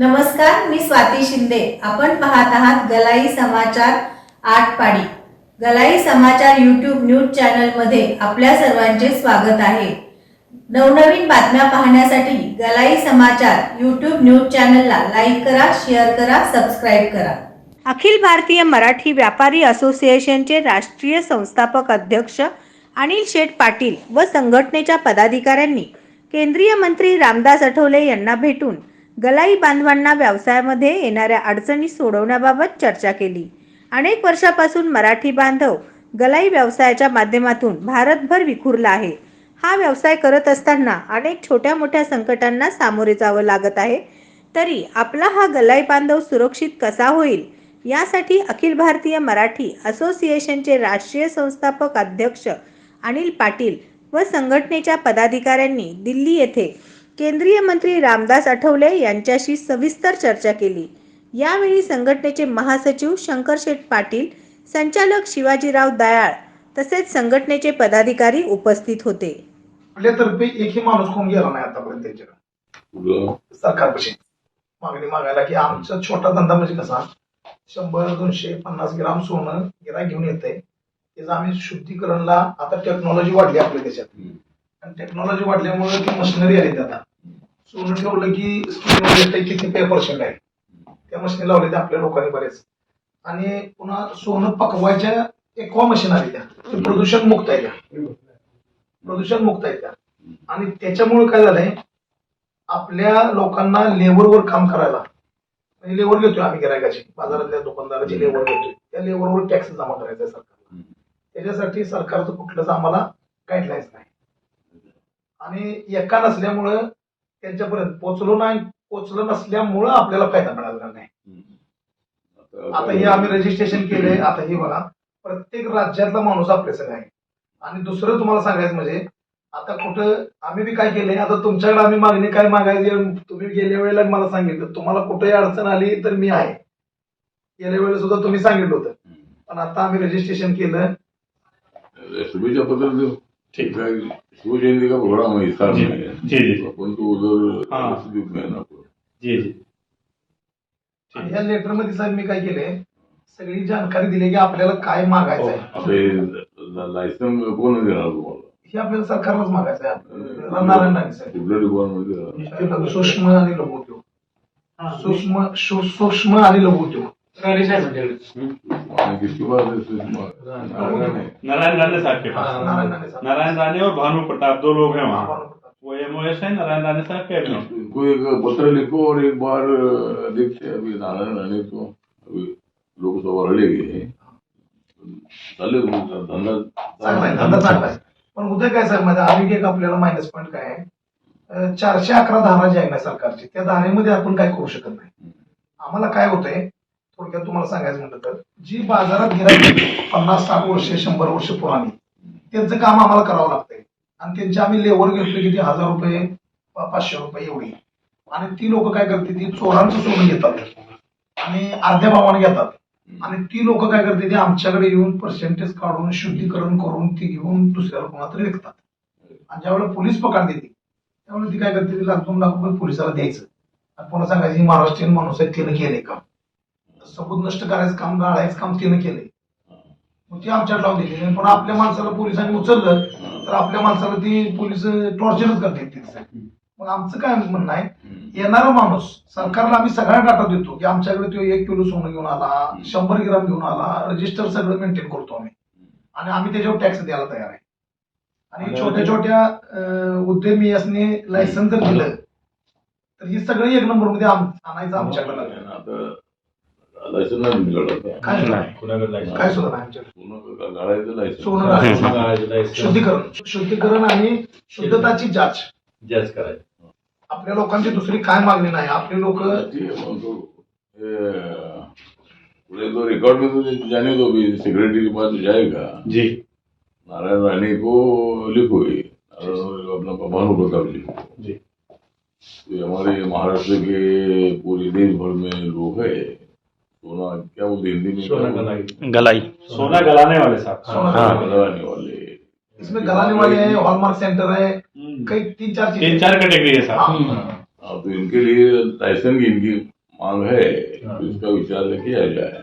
नमस्कार मी स्वाती शिंदे. आपण पाहत आहात गलाई समाचार आठ पाडी गलाई समाचार यूट्यूब न्यूज चॅनलमध्ये आपल्या सर्वांचे स्वागत आहे. नवनवीन बातम्या पाहण्यासाठी गलाई समाचार यूट्यूब न्यूज चॅनलला लाईक करा शेअर करा सबस्क्राईब करा. अखिल भारतीय मराठी व्यापारी असोसिएशनचे राष्ट्रीय संस्थापक अध्यक्ष अनिल शेठ पाटील व संघटनेच्या पदाधिकाऱ्यांनी केंद्रीय मंत्री रामदास आठवले यांना भेटून गलाई बांधवांना व्यवसायामध्ये येणाऱ्या अडचणी सोडवण्याबाबत चर्चा केली. अनेक वर्षापासून मराठी बांधव गलाई व्यवसायाच्या माध्यमातून भारतभर विखुरला आहे. हा व्यवसाय करत असताना अनेक छोट्या मोठ्या संकटांना सामोरे जावं लागत आहे. तरी आपला हा गलाई बांधव सुरक्षित कसा होईल? यासाठी अखिल भारतीय मराठी असोसिएशनचे राष्ट्रीय संस्थापक अध्यक्ष अनिल पाटील व संघटनेच्या पदाधिकाऱ्यांनी दिल्ली येथे केंद्रीय मंत्री रामदास आठवले यांच्याशी सविस्तर चर्चा केली. यावेळी संघटनेचे महासचिव शंकर शेठ पाटील संचालक शिवाजीराव दयाळ तसेच संघटनेचे पदाधिकारी उपस्थित होते. आपल्यातर्फे एकही माणूस कोण गेला नाही आतापर्यंत त्यांच्याकडे? सरकारपाशी. मागणी मागायला की आमचा छोटा धंदा म्हणजे कसा? शंभर दोनशे पन्नास ग्राम सोनं गिरा घेऊन येते त्याचं आम्ही शुद्धीकरणला आता टेक्नॉलॉजी वाढली आपल्या देशात. आणि टेक्नॉलॉजी वाढल्यामुळे ती मशिनरी आली आता. सोनं ठेवलं की स्क्रीनवर किती पे पर्सेंट आहे. त्या मशीन लावले त्या आपल्या लोकांनी बरेच. आणि पुन्हा सोनं पकवायच्या एक्वा मशीन आली त्या. ते प्रदूषण मुक्त आहे त्या. प्रदूषण मुक्त आहे त्या. आणि त्याच्यामुळे काय झालंय आपल्या लोकांना लेबरवर काम करायला म्हणजे लेबर घेतोय आम्ही गिरायकाची बाजारातल्या दुकानदाराची लेबर घेतोय. त्या लेबरवर टॅक्स जमा करायचा आहे सरकारला. त्याच्यासाठी सरकारचं कुठलंच आम्हाला गाईडलाईन्स नाही. आणि एका नसल्यामुळं त्यांच्यापर्यंत पोचलो नाही पोचलं नसल्यामुळं आपल्याला फायदा मिळाला नाही. आता हे आम्ही रजिस्ट्रेशन केलंय आता हे बघा. प्रत्येक राज्यातला माणूस आपल्या संग आहे. आणि दुसरं तुम्हाला सांगायचं म्हणजे आता कुठं आम्ही बी काय केलंय आता तुमच्याकडे आम्ही मागणी काय मागायची तुम्ही गेल्या वेळेला मला सांगितलं तुम्हाला कुठेही अडचण आली तर मी आहे. गेल्या वेळेला सुद्धा तुम्ही सांगितलं होतं. पण आता आम्ही रजिस्ट्रेशन केलं. शुभेच्छा पत्र देऊ ठीक शिवजयंती का प्रोग्राम है इसका जी, जी, जी। अपन तो उधर। देत नाही ना आपण. जी जी. आणि लेटरमध्ये साहेब मी काय केलंय सगळी जानकारी दिली की आपल्याला काय मागायचं आहे आता हे लायसन कोण देणार तुम्हाला? हे आपल्याला सरकारलाच मागायचं आहे नारायण राणे साहेब. कुठल्या डिपार्टमेंट सूक्ष्म आणि लघु उद्योग सूक्ष्म सू- सूक्ष्म आणि लघु उद्योग नारायण राणे साहब के हाँ, पास नारायण राणे साहेब नारायण राणे और भानु प्रताप दो लोग हैं वहाँ। वो एमओएस है नारायण राणे साहब कैबिनेट इनको एक पत्र लिखो और एक बार देखते अभी नारायण राणे को अभी लोकसभा लढेगी चालेल तुमचा धंदा धंदा चांगला आहे पण उद्या काय साहेब माझ्या आरोग्य एक आपल्याला मायनस पॉईंट काय आहे? चारशे अकरा धारा जी आहे ना सरकारची त्या धारेमध्ये आपण काय करू शकत नाही. आम्हाला काय होतंय थोडक्यात तुम्हाला सांगायचं म्हटलं तर जी बाजारात गिरायक पन्नास साठ वर्षे शंभर वर्ष पुराणी त्यांचं काम आम्हाला करावं लागतंय. आणि त्यांचे आम्ही लेवर घेतले किती? हजार रुपये पाचशे रुपये एवढी. आणि ती लोक काय करते ती चोरांचं सोडून घेतात. आणि अर्ध्या भावाने घेतात. आणि ती लोक काय करते ते आमच्याकडे येऊन पर्सेंटेज काढून शुद्धीकरण करून ती घेऊन दुसऱ्या कोणातरी विकतात. आणि ज्यावेळेला पोलीस पकड देते त्यावेळेला ती काय करते ती लाख दोन लाख रुपये पोलिसाला द्यायचं. आणि पुन्हा सांगायचं महाराष्ट्रीयन माणूस आहे तिनं केलंय काम. सबूत नष्ट करायचं काम गाळायचं काम तिनं केलंय. मग ती आमच्याकडे लावून दिली. पुन्हा आपल्या माणसाला पोलिसांनी उचललं तर आपल्या माणसाला ती पोलीस टॉर्चरच करते तिथं. मग आमचं काय म्हणणं आहे? येणारा माणूस सरकारला आम्ही सगळा डाटा देतो की आमच्याकडे तो एक किलो सोनं घेऊन आला शंभर ग्राम घेऊन आला रजिस्टर सगळं मेंटेन करतो आम्ही. आणि आम्ही त्याच्यावर टॅक्स द्यायला तयार आहे. आणि छोट्या छोट्या उद्यमी असणे लायसन्स जर दिलं तर हे सगळं एक नंबरमध्ये आणायचं आमच्याकडे लायसन नाही. काय सुद्धा कुणाकडे लायसन? काय सुद्धा नाही आमच्याकडे. सोनं का- गाळायचं लायसन सोनं गाळायचं. कुणाकडे लायसन? शुद्धीकरण. शुद्धीकरण आणि शुद्धताची जाच. जज करायचं. आपल्या लोकांची दुसरी काय मागणी नाही. आपले लोक है, मग तो, रिकॉर्ड में तो जाने दो भी सेक्रेटरी के पास जाएगा जी. नारायण राणे को लिखो ये नारायण अपना भानु प्रताप लिखो जी. तो हमारे महाराष्ट्र के पूरे देश भर में लोग है। सोना क्या बोलते हिंदी में सोना गलाई। गलाई। सोना गलाने वाले साहब। सोना गलाने गलाने वाले। इसमें गलाने वाले हैं हॉलमार्क सेंटर है हम्म। कई तीन चार तीन चार कैटेगरी है साहब। हाँ। हाँ, तो इनके लिए लाइसेंस की इनकी मांग है इसका विचार किया जाए।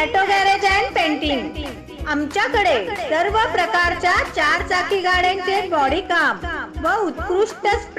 Auto garage and painting. आमच्याकडे सर्व प्रकारच्या चार चाकी गाड्यांचे बॉडी काम व उत्कृष्ट स्प्रे